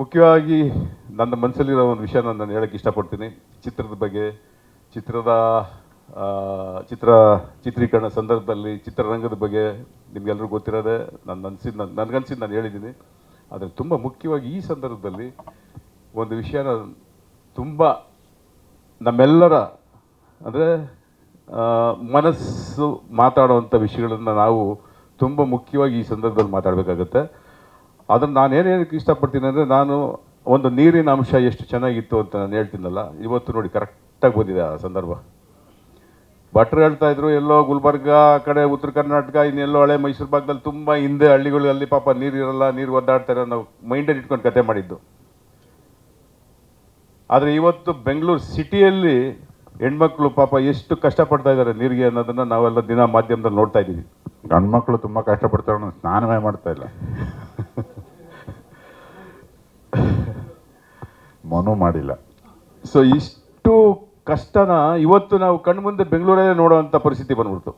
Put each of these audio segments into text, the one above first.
ಮುಖ್ಯವಾಗಿ ನನ್ನ ಮನಸ್ಸಲ್ಲಿರೋ ಒಂದು ವಿಷಯನ ನಾನು ಹೇಳಕ್ಕೆ ಇಷ್ಟಪಡ್ತೀನಿ. ಚಿತ್ರದ ಬಗ್ಗೆ, ಚಿತ್ರದ ಚಿತ್ರ ಚಿತ್ರೀಕರಣ ಸಂದರ್ಭದಲ್ಲಿ ಚಿತ್ರರಂಗದ ಬಗ್ಗೆ ನಿಮ್ಗೆಲ್ಲರೂ ಗೊತ್ತಿರೋದೆ ನನ್ನ ಅನ್ಸಿದ್ದು ನಾನು ನನಗನ್ಸಿದ್ದು ನಾನು ಹೇಳಿದ್ದೀನಿ. ಆದರೆ ತುಂಬ ಮುಖ್ಯವಾಗಿ ಈ ಸಂದರ್ಭದಲ್ಲಿ ಒಂದು ವಿಷಯನ ತುಂಬ ನಮ್ಮೆಲ್ಲರ, ಅಂದರೆ ಮನಸ್ಸು ಮಾತಾಡುವಂಥ ವಿಷಯಗಳನ್ನು ನಾವು ತುಂಬ ಮುಖ್ಯವಾಗಿ ಈ ಸಂದರ್ಭದಲ್ಲಿ ಮಾತಾಡಬೇಕಾಗತ್ತೆ. ಅದನ್ನು ನಾನು ಏನೇನಕ್ಕೆ ಇಷ್ಟಪಡ್ತೀನಿ ಅಂದರೆ ನಾನು ಒಂದು ನೀರಿನ ಅಂಶ ಎಷ್ಟು ಚೆನ್ನಾಗಿತ್ತು ಅಂತ ನಾನು ಹೇಳ್ತೀನಲ್ಲ, ಇವತ್ತು ನೋಡಿ ಕರೆಕ್ಟಾಗಿ ಬಂದಿದೆ ಆ ಸಂದರ್ಭ. ಭಟ್ರು ಹೇಳ್ತಾ ಇದ್ರು, ಎಲ್ಲೋ ಗುಲ್ಬರ್ಗ ಕಡೆ ಉತ್ತರ ಕರ್ನಾಟಕ, ಇನ್ನೆಲ್ಲೋ ಹಳೆ ಮೈಸೂರು ಭಾಗದಲ್ಲಿ ತುಂಬ ಹಿಂದೆ ಹಳ್ಳಿಗಳಲ್ಲಿ ಪಾಪ ನೀರು ಇರಲ್ಲ, ನೀರು ಒದ್ದಾಡ್ತಾರೆ ನಾವು ಮೈಂಡಲ್ಲಿ ಇಟ್ಕೊಂಡು ಕತೆ ಮಾಡಿದ್ದು. ಆದರೆ ಇವತ್ತು ಬೆಂಗಳೂರು ಸಿಟಿಯಲ್ಲಿ ಹೆಣ್ಮಕ್ಳು ಪಾಪ ಎಷ್ಟು ಕಷ್ಟಪಡ್ತಾ ಇದ್ದಾರೆ ನೀರಿಗೆ ಅನ್ನೋದನ್ನ ನಾವೆಲ್ಲ ದಿನ ಮಾಧ್ಯಮದಲ್ಲಿ ನೋಡ್ತಾ ಇದ್ದೀವಿ. ಗಂಡ್ಮಕ್ಳು ತುಂಬ ಕಷ್ಟಪಡ್ತಾರೆ ಸ್ನಾನವೇ ಮಾಡ್ತಾ ಇಲ್ಲ. ಮನು ಮಾಡಿಲ್ಲ. ಸೊ ಇಷ್ಟು ಕಷ್ಟನ ಇವತ್ತು ನಾವು ಕಣ್ಮುಂದೆ ಬೆಂಗಳೂರಲ್ಲೇ ನೋಡುವಂಥ ಪರಿಸ್ಥಿತಿ ಬಂದ್ಬಿಡ್ತು.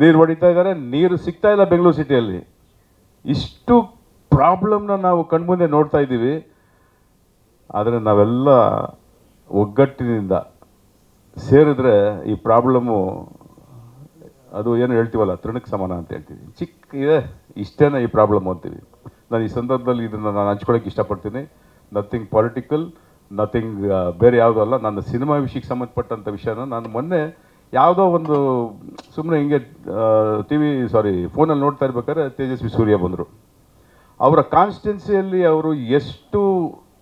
ನೀರು ಹೊಡಿತಾ ಇದ್ದಾರೆ, ನೀರು ಸಿಗ್ತಾ ಇಲ್ಲ ಬೆಂಗಳೂರು ಸಿಟಿಯಲ್ಲಿ. ಇಷ್ಟು ಪ್ರಾಬ್ಲಮ್ನ ನಾವು ಕಣ್ಮುಂದೆ ನೋಡ್ತಾ ಇದ್ದೀವಿ. ಆದರೆ ನಾವೆಲ್ಲ ಒಗ್ಗಟ್ಟಿನಿಂದ ಸೇರಿದ್ರೆ ಈ ಪ್ರಾಬ್ಲಮ್ಮು ಅದು ಏನು ಹೇಳ್ತೀವಲ್ಲ, ತೃಣಕ್ಕೆ ಸಮಾನ ಅಂತ ಹೇಳ್ತೀವಿ ಚಿಕ್ಕ ಇದೆ, ಇಷ್ಟೇನ ಈ ಪ್ರಾಬ್ಲಮ್ ಅಂತೀವಿ. ನಾನು ಈ ಸಂದರ್ಭದಲ್ಲಿ ಇದನ್ನು ನಾನು ಹಂಚ್ಕೊಳ್ಳೋಕೆ ಇಷ್ಟಪಡ್ತೀನಿ. ನಥಿಂಗ್ ಪೊಲಿಟಿಕಲ್ ನಥಿಂಗ್ ಬೇರೆ ಯಾವುದೂ ಅಲ್ಲ. ನನ್ನ ಸಿನಿಮಾ ವಿಷಯಕ್ಕೆ ಸಂಬಂಧಪಟ್ಟಂಥ ವಿಷಯನ ನಾನು ಮೊನ್ನೆ ಯಾವುದೋ ಒಂದು ಸುಮ್ಮನೆ ಹಿಂಗೆ ಟಿ ವಿ ಸಾರಿ ಫೋನಲ್ಲಿ ನೋಡ್ತಾ ಇರ್ಬೇಕಾದ್ರೆ ತೇಜಸ್ವಿ ಸೂರ್ಯ ಬಂದರು. ಅವರ ಕಾನ್ಸ್ಟಿಟ್ಯುನ್ಸಿಯಲ್ಲಿ ಅವರು ಎಷ್ಟು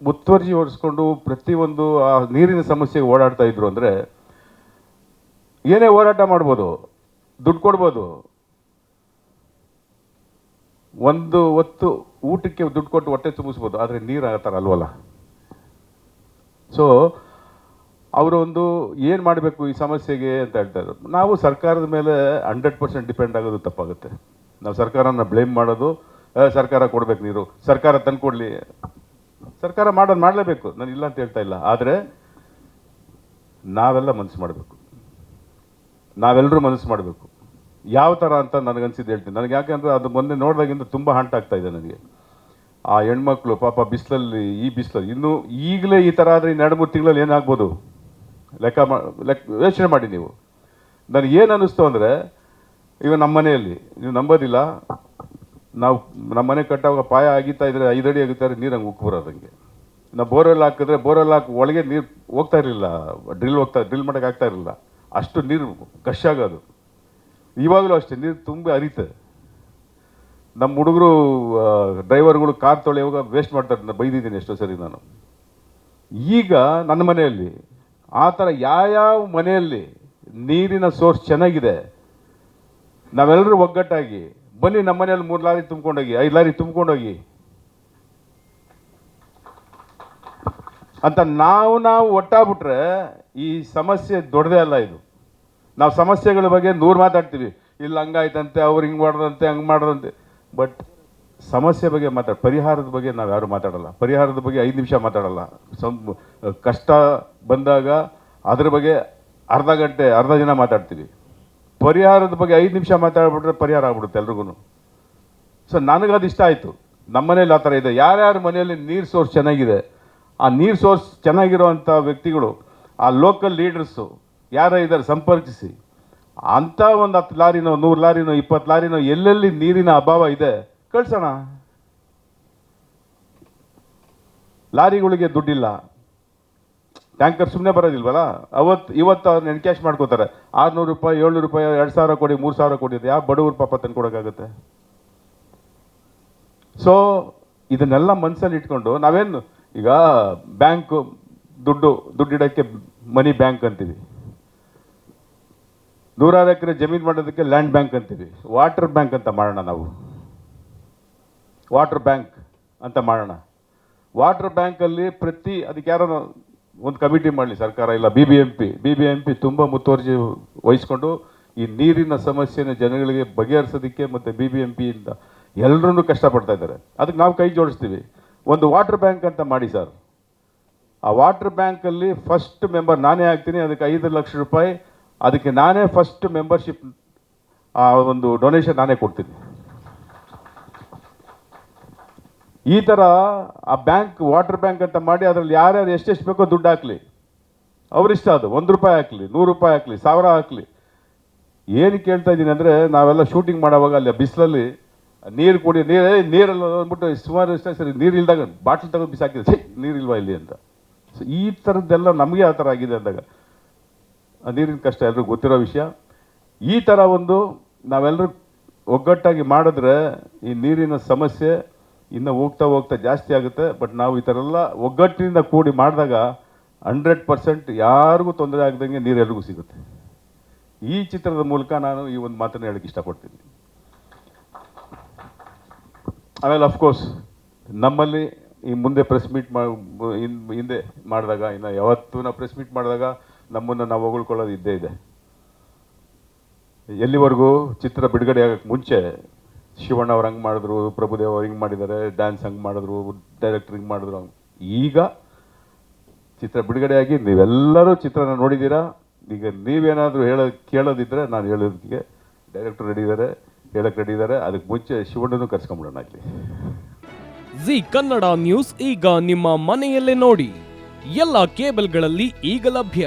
ಮುತ್ವರ್ಜಿ ಹೊರಿಸ್ಕೊಂಡು ಪ್ರತಿಯೊಂದು, ಆ, ನೀರಿನ ಸಮಸ್ಯೆಗೆ ಓಡಾಡ್ತಾ ಇದ್ರು ಅಂದರೆ, ಏನೇ ಹೋರಾಟ ಮಾಡ್ಬೋದು, ದುಡ್ಡು ಕೊಡ್ಬೋದು, ಒಂದು ಹೊತ್ತು ಊಟಕ್ಕೆ ದುಡ್ಡು ಕೊಟ್ಟು ಹೊಟ್ಟೆ ತುಂಬಿಸ್ಬೋದು, ಆದರೆ ನೀರು ಆ ಥರ ಅಲ್ವಲ್ಲ? ಸೊ ಅವರೊಂದು ಏನು ಮಾಡಬೇಕು ಈ ಸಮಸ್ಯೆಗೆ ಅಂತ ಹೇಳ್ತಾರೆ ನಾವು ಸರ್ಕಾರದ ಮೇಲೆ ಹಂಡ್ರೆಡ್ ಪರ್ಸೆಂಟ್ ಡಿಪೆಂಡ್ ಆಗೋದು ತಪ್ಪಾಗುತ್ತೆ. ನಾವು ಸರ್ಕಾರನ ಬ್ಲೇಮ್ ಮಾಡೋದು ಸರ್ಕಾರ ಕೊಡ್ಬೇಕು ನೀರು, ಸರ್ಕಾರ ತಂದು ಕೊಡಲಿ. ಸರ್ಕಾರ ಮಾಡೋದು ಮಾಡಲೇಬೇಕು, ನಾನು ಇಲ್ಲ ಅಂತ ಹೇಳ್ತಾ ಇಲ್ಲ. ಆದರೆ ನಾವೆಲ್ಲ ಮನಸ್ಸು ಮಾಡಬೇಕು. ನಾವೆಲ್ಲರೂ ಮನಸ್ಸು ಮಾಡಬೇಕು. ಯಾವ ಥರ ಅಂತ ನನಗನ್ಸಿದ್ದು ಹೇಳ್ತೀನಿ. ನನಗೆ ಯಾಕಂದರೆ ಅದು ಮೊನ್ನೆ ನೋಡಿದಾಗಿಂದ ತುಂಬ ಹಂಟಾಗ್ತಾ ಇದೆ ನನಗೆ. ಆ ಹೆಣ್ಮಕ್ಳು ಪಾಪ ಬಿಸಿಲಲ್ಲಿ, ಈ ಬಿಸಿಲಲ್ಲಿ, ಇನ್ನು ಈಗಲೇ ಈ ಥರ ಆದರೆ ಇನ್ನೆರಡು ಮೂರು ತಿಂಗಳಲ್ಲಿ ಏನಾಗ್ಬೋದು? ಲೆಕ್ಕ ಮಾ ಲೆಕ್ಕ ಯೋಚನೆ ಮಾಡಿ ನೀವು. ನನಗೆ ಏನು ಅನ್ನಿಸ್ತು ಅಂದರೆ ಈಗ ನಮ್ಮ ಮನೆಯಲ್ಲಿ, ನೀವು ನಂಬೋದಿಲ್ಲ, ನಾವು, ನಮ್ಮ ಮನೆ ಕಟ್ಟಾಗ ಪಾಯ ಆಗಿತ್ತಾ ಇದ್ರೆ ಐದು ಅಡಿ ಆಗುತ್ತಾರೆ ನೀರು ಹಂಗೆ ಉಕ್ಕು ಬರೋದಂಗೆ ನಾವು ಬೋರ್ವೆಲ್ ಹಾಕಿದ್ರೆ ಬೋರ್ವೆಲ್ ಹಾಕಿ ಒಳಗೆ ನೀರು ಹೋಗ್ತಾ ಇರಲಿಲ್ಲ, ಡ್ರಿಲ್ ಹೋಗ್ತಾ, ಡ್ರಿಲ್ ಮಾಡೋಕ್ಕೆ ಆಗ್ತಾ ಇರಲಿಲ್ಲ. ಅಷ್ಟು ನೀರು ಕಷ್ಟಾಗೋದು ಇವಾಗಲೂ ಅಷ್ಟೇ, ನೀರು ತುಂಬಿ ಹರಿತೆ ನಮ್ಮ ಹುಡುಗರು ಡ್ರೈವರ್ಗಳು ಕಾರ್ ತೊಳೆಯುವಾಗ ವೇಸ್ಟ್ ಮಾಡ್ತಾರೆ ನಾನು ಬೈದಿದ್ದೀನಿ ಎಷ್ಟೋ ಸರಿ ನಾನು. ಈಗ ನನ್ನ ಮನೆಯಲ್ಲಿ, ಆ ಥರ ಯಾವ್ಯಾವ ಮನೆಯಲ್ಲಿ ನೀರಿನ ಸೋರ್ಸ್ ಚೆನ್ನಾಗಿದೆ, ನಾವೆಲ್ಲರೂ ಒಗ್ಗಟ್ಟಾಗಿ, ಬನ್ನಿ ನಮ್ಮ ಮನೆಯಲ್ಲಿ ಮೂರು ಲಾರಿ ತುಂಬ್ಕೊಂಡೋಗಿ, ಐದು ಲಾರಿ ತುಂಬ್ಕೊಂಡೋಗಿ. ಅಂತ ನಾವು ನಾವು ಒಟ್ಟಾಗ್ಬಿಟ್ರೆ ಈ ಸಮಸ್ಯೆ ದೊಡ್ಡದೇ ಅಲ್ಲ ಇದು. ನಾವು ಸಮಸ್ಯೆಗಳ ಬಗ್ಗೆ ನೂರು ಮಾತಾಡ್ತೀವಿ. ಇಲ್ಲಿ, ಹಂಗಾಯ್ತಂತೆ, ಅವ್ರು ಹಿಂಗೆ ಮಾಡ್ದಂತೆ ಹಂಗೆ ಮಾಡ್ದಂತೆ ಬಟ್ ಸಮಸ್ಯೆ ಬಗ್ಗೆ ಮಾತಾಡ, ಪರಿಹಾರದ ಬಗ್ಗೆ ನಾವು ಯಾರು ಮಾತಾಡಲ್ಲ. ಪರಿಹಾರದ ಬಗ್ಗೆ ಐದು ನಿಮಿಷ ಮಾತಾಡಲ್ಲ. ಸಂ, ಕಷ್ಟ ಬಂದಾಗ ಅದ್ರ ಬಗ್ಗೆ ಅರ್ಧ ಗಂಟೆ, ಅರ್ಧ ದಿನ ಮಾತಾಡ್ತೀವಿ. ಪರಿಹಾರದ ಬಗ್ಗೆ ಐದು ನಿಮಿಷ ಮಾತಾಡ್ಬಿಟ್ರೆ ಪರಿಹಾರ ಆಗ್ಬಿಡುತ್ತೆ ಎಲ್ರಿಗೂ ಸೊ ನನಗದು ಇಷ್ಟ ಆಯಿತು. ನಮ್ಮ ಮನೇಲಿ ಆ ಥರ ಇದೆ. ಯಾರ್ಯಾರ ಮನೆಯಲ್ಲಿ ನೀರು ಸೋರ್ಸ್ ಚೆನ್ನಾಗಿದೆ, ಆ ನೀರು ಸೋರ್ಸ್ ಚೆನ್ನಾಗಿರೋವಂಥ ವ್ಯಕ್ತಿಗಳು, ಆ ಲೋಕಲ್ ಲೀಡರ್ಸು ಯಾರ ಇದ್ದಾರೆ ಸಂಪರ್ಕಿಸಿ. ಅಂಥ ಒಂದು ಹತ್ತು ಲಾರಿನೋ, ನೂರು ಲಾರಿನೋ, ಇಪ್ಪತ್ತು ಲಾರಿನೋ, ಎಲ್ಲೆಲ್ಲಿ ನೀರಿನ ಅಭಾವ ಇದೆ, ಕಳ್ಸೋಣ. ಲಾರಿಗಳಿಗೆ ದುಡ್ಡಿಲ್ಲ. ಟ್ಯಾಂಕರ್ ಸುಮ್ಮನೆ ಬರೋದಿಲ್ವಲ್ಲ? ಅವತ್ತು, ಇವತ್ತು ಅವ್ರನ್ನ ಎನ್ಕ್ಯಾಶ್ ಮಾಡ್ಕೋತಾರೆ. ಆರುನೂರು ರೂಪಾಯಿ, ಏಳ್ನೂರು ರೂಪಾಯಿ, ಎರಡು ಸಾವಿರ ಕೊಡಿ, ಮೂರು ಸಾವಿರ ಕೊಡಿ ಯಾವ ಬಡವರು ಪಾಪ ತಂದ್ಕೊಡೋಕ್ಕಾಗುತ್ತೆ ಸೊ ಇದನ್ನೆಲ್ಲ ಮನಸ್ಸಲ್ಲಿ ಇಟ್ಕೊಂಡು ನಾವೇನು, ಈಗ ಬ್ಯಾಂಕು ದುಡ್ಡು ದುಡ್ಡಿಡೋಕ್ಕೆ ಮನಿ ಬ್ಯಾಂಕ್ ಅಂತೀವಿ. ನೂರಾರು ಎಕರೆ ಜಮೀನು ಮಾಡೋದಕ್ಕೆ ಲ್ಯಾಂಡ್ ಬ್ಯಾಂಕ್ ಅಂತೀವಿ ವಾಟರ್ ಬ್ಯಾಂಕ್ ಅಂತ ಮಾಡೋಣ ನಾವು. ವಾಟರ್ ಬ್ಯಾಂಕ್ ಅಂತ ಮಾಡೋಣ. ವಾಟರ್ ಬ್ಯಾಂಕಲ್ಲಿ ಪ್ರತಿ, ಅದಕ್ಕೆ ಯಾರೋ ಒಂದು ಕಮಿಟಿ ಮಾಡಲಿ, ಸರ್ಕಾರ ಇಲ್ಲ B B M P B B M P ತುಂಬ ಮುತುವರ್ಜಿ ವಹಿಸ್ಕೊಂಡು ಈ ನೀರಿನ ಸಮಸ್ಯೆನ ಜನಗಳಿಗೆ ಬಗೆಹರಿಸೋದಕ್ಕೆ ಮತ್ತು ಬಿ ಬಿ ಎಂ ಪಿಯಿಂದ ಎಲ್ಲರೂ ಕಷ್ಟಪಡ್ತಾ ಇದ್ದಾರೆ. ಅದಕ್ಕೆ ನಾವು ಕೈ ಜೋಡಿಸ್ತೀವಿ. ಒಂದು ವಾಟರ್ ಬ್ಯಾಂಕ್ ಅಂತ ಮಾಡಿ ಸರ್. ಆ ವಾಟರ್ ಬ್ಯಾಂಕಲ್ಲಿ ಫಸ್ಟ್ ಮೆಂಬರ್ ನಾನೇ ಆಗ್ತೀನಿ, ಅದಕ್ಕೆ ಐದು ಲಕ್ಷ ರೂಪಾಯಿ ಅದಕ್ಕೆ ನಾನೇ ಫಸ್ಟ್ ಮೆಂಬರ್ಶಿಪ್ ಆ, ಒಂದು ಡೊನೇಷನ್ ನಾನೇ ಕೊಡ್ತೀನಿ. ಈ ಥರ ಆ ಬ್ಯಾಂಕ್ ವಾಟರ್ ಬ್ಯಾಂಕ್ ಅಂತ ಮಾಡಿ ಅದರಲ್ಲಿ ಯಾರ್ಯಾರು ಎಷ್ಟೆಷ್ಟು ಬೇಕೋ ದುಡ್ಡು ಹಾಕಲಿ. ಅವರಿಷ್ಟ ಅದು. ಒಂದು ರೂಪಾಯಿ ಹಾಕಲಿ, ನೂರು ರೂಪಾಯಿ ಹಾಕಲಿ, ಸಾವಿರ ಹಾಕಲಿ. ಏನು ಕೇಳ್ತಾ ಇದ್ದೀನಿ ಅಂದರೆ ನಾವೆಲ್ಲ ಶೂಟಿಂಗ್ ಮಾಡೋವಾಗ ಅಲ್ಲಿ ಬಿಸಿಲಲ್ಲಿ ನೀರು ಕುಡಿ, ನೀರು ನೀರಲ್ಲ ಅಂದ್ಬಿಟ್ಟು ಸುಮಾರು ಇಷ್ಟ ಸರಿ ನೀರು ಇಲ್ದಾಗ ಬಾಟ್ಲ್ ತಗೊಂಡು ಬಿಸಾಕಿದೆ ನೀರಿಲ್ವಾ ಇಲ್ಲಿ ಅಂತ. ಸೊ ಈ ಥರದ್ದೆಲ್ಲ ನಮಗೆ ಆ ಥರ ಆಗಿದೆ ಅಂದಾಗ ನೀರಿನ ಕಷ್ಟ ಎಲ್ಲರಿಗೂ ಗೊತ್ತಿರೋ ವಿಷಯ. ಈ ಥರ ಒಂದು ನಾವೆಲ್ಲರೂ ಒಗ್ಗಟ್ಟಾಗಿ ಮಾಡಿದ್ರೆ ಈ ನೀರಿನ ಸಮಸ್ಯೆ ಇನ್ನು ಹೋಗ್ತಾ ಹೋಗ್ತಾ ಜಾಸ್ತಿ ಆಗುತ್ತೆ. ಬಟ್ ನಾವು ಈ ಥರ ಎಲ್ಲ ಒಗ್ಗಟ್ಟಿನಿಂದ ಕೂಡಿ ಮಾಡಿದಾಗ ಹಂಡ್ರೆಡ್ ಪರ್ಸೆಂಟ್ ಯಾರಿಗೂ ತೊಂದರೆ ಆಗದಂಗೆ ನೀರು ಎಲ್ರಿಗೂ ಸಿಗುತ್ತೆ. ಈ ಚಿತ್ರದ ಮೂಲಕ ನಾನು ಈ ಒಂದು ಮಾತನ್ನು ಹೇಳಕ್ಕೆ ಇಷ್ಟಪಡ್ತೀನಿ. ಆಮೇಲೆ ಅಫ್ಕೋರ್ಸ್ ನಮ್ಮಲ್ಲಿ ಈ ಮುಂದೆ ಪ್ರೆಸ್ ಮೀಟ್ ಹಿಂದೆ ಮಾಡಿದಾಗ, ಇನ್ನು ಯಾವತ್ತೂ ನಾವು ಪ್ರೆಸ್ ಮೀಟ್ ಮಾಡಿದಾಗ ನಮ್ಮನ್ನು ನಾವು ಹೊಗಳ್ಕೊಳ್ಳೋದು ಇದ್ದೇ ಇದೆ. ಎಲ್ಲಿವರೆಗೂ ಚಿತ್ರ ಬಿಡುಗಡೆ ಆಗೋಕ್ಕೆ ಮುಂಚೆ ಶಿವಣ್ಣ ಅವ್ರು ಹಂಗೆ ಮಾಡಿದ್ರು, ಪ್ರಭುದೇವ್ ಅವ್ರು ಹಿಂಗೆ ಮಾಡಿದ್ದಾರೆ ಡ್ಯಾನ್ಸ್ ಹಂಗೆ ಮಾಡಿದ್ರು ಡೈರೆಕ್ಟರ್ ಹಿಂಗೆ ಮಾಡಿದ್ರು ಈಗ ಚಿತ್ರ ಬಿಡುಗಡೆಯಾಗಿ ನೀವೆಲ್ಲರೂ ಚಿತ್ರನ ನೋಡಿದ್ದೀರಾ? ಈಗ ನೀವೇನಾದರೂ ಹೇಳೋ ಕೇಳೋದಿದ್ದರೆ ನಾನು ಹೇಳೋದಕ್ಕೆ ಡೈರೆಕ್ಟರ್ ರೆಡಿ ಇದ್ದಾರೆ ಹೇಳಕ್ಕೆ ರೆಡಿ ಇದ್ದಾರೆ ಅದಕ್ಕೆ ಮುಂಚೆ ಶಿವಣ್ಣನೂ ಕರ್ಸ್ಕೊಂಬಿಡೋಣ ಆಗಲಿ ಜಿ ಕನ್ನಡ ನ್ಯೂಸ್ ಈಗ ನಿಮ್ಮ ಮನೆಯಲ್ಲೇ ನೋಡಿ. ಎಲ್ಲ ಕೇಬಲ್ಗಳಲ್ಲಿ ಈಗ ಲಭ್ಯ.